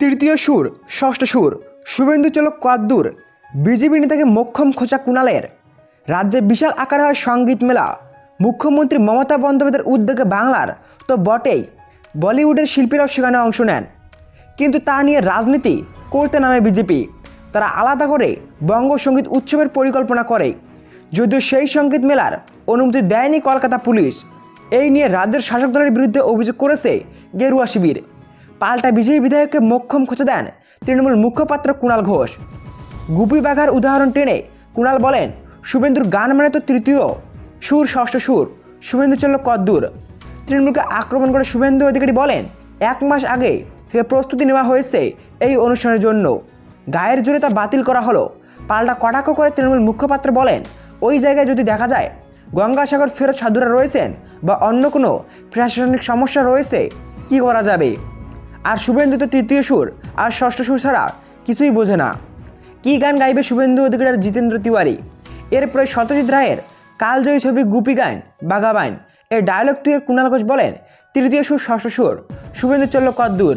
তৃতীয় সুর, ষষ্ঠ সুর, শুভেন্দু চলক কদ্দূর বিজেপি নেতাকে মোক্ষম খোঁচা কুণালের। রাজ্যে বিশাল আকারে হয় সংগীত মেলা। মুখ্যমন্ত্রী মমতা বন্দ্যোপাধ্যায়ের উদ্যোগে বাংলার তো বটেই বলিউডের শিল্পীরাও সেখানে অংশ নেন। কিন্তু তা নিয়ে রাজনীতি করতে নামে বিজেপি। তারা আলাদা করে বঙ্গ সংগীত উৎসবের পরিকল্পনা করে। যদিও সেই সংগীত মেলার অনুমতি দেয়নি কলকাতা পুলিশ, এই নিয়ে রাজ্যের শাসক দলের বিরুদ্ধে অভিযোগ করেছে গেরুয়া শিবির। পাল্টা বিজয়ী বিধায়ককে মোক্ষম খোঁচা দেন তৃণমূল মুখপাত্র কুণাল ঘোষ। গুপি বাঘার উদাহরণ টেনে কুণাল বলেন, শুভেন্দুর গান মানে তো তৃতীয়। সুর ষষ্ঠ সুর, শুভেন্দু চলল কদ্দূর। তৃণমূলকে আক্রমণ করে শুভেন্দু অধিকারী বলেন, এক মাস আগে থেকে প্রস্তুতি নেওয়া হয়েছে, এই অনুষ্ঠানের জন্য। গায়ের জোরে তা বাতিল করা হলো। পাল্টা কটাক্ষ করে তৃণমূল মুখপাত্র বলেন, ওই জায়গায় যদি দেখা যায় গঙ্গাসাগর ফেরত সাধুরা রয়েছেন বা অন্য কোনো প্রশাসনিক সমস্যা রয়েছে, কি করা যাবে? আর শুভেন্দু তো তৃতীয় সুর, আর ষষ্ঠ সুর ছাড়া কিছুই বোঝে না। কী গান গাইবে শুভেন্দু অধিকার জিতেন্দ্র তিওয়ারি? এরপরে সত্যজিৎ রায়ের কালজয়ী ছবি গুপি গান বাঘাবাইন এর ডায়লগ তুই কুণাল ঘোষ বলেন, তৃতীয় সুর, ষষ্ঠ সুর। শুভেন্দু চলল কদ্দূর।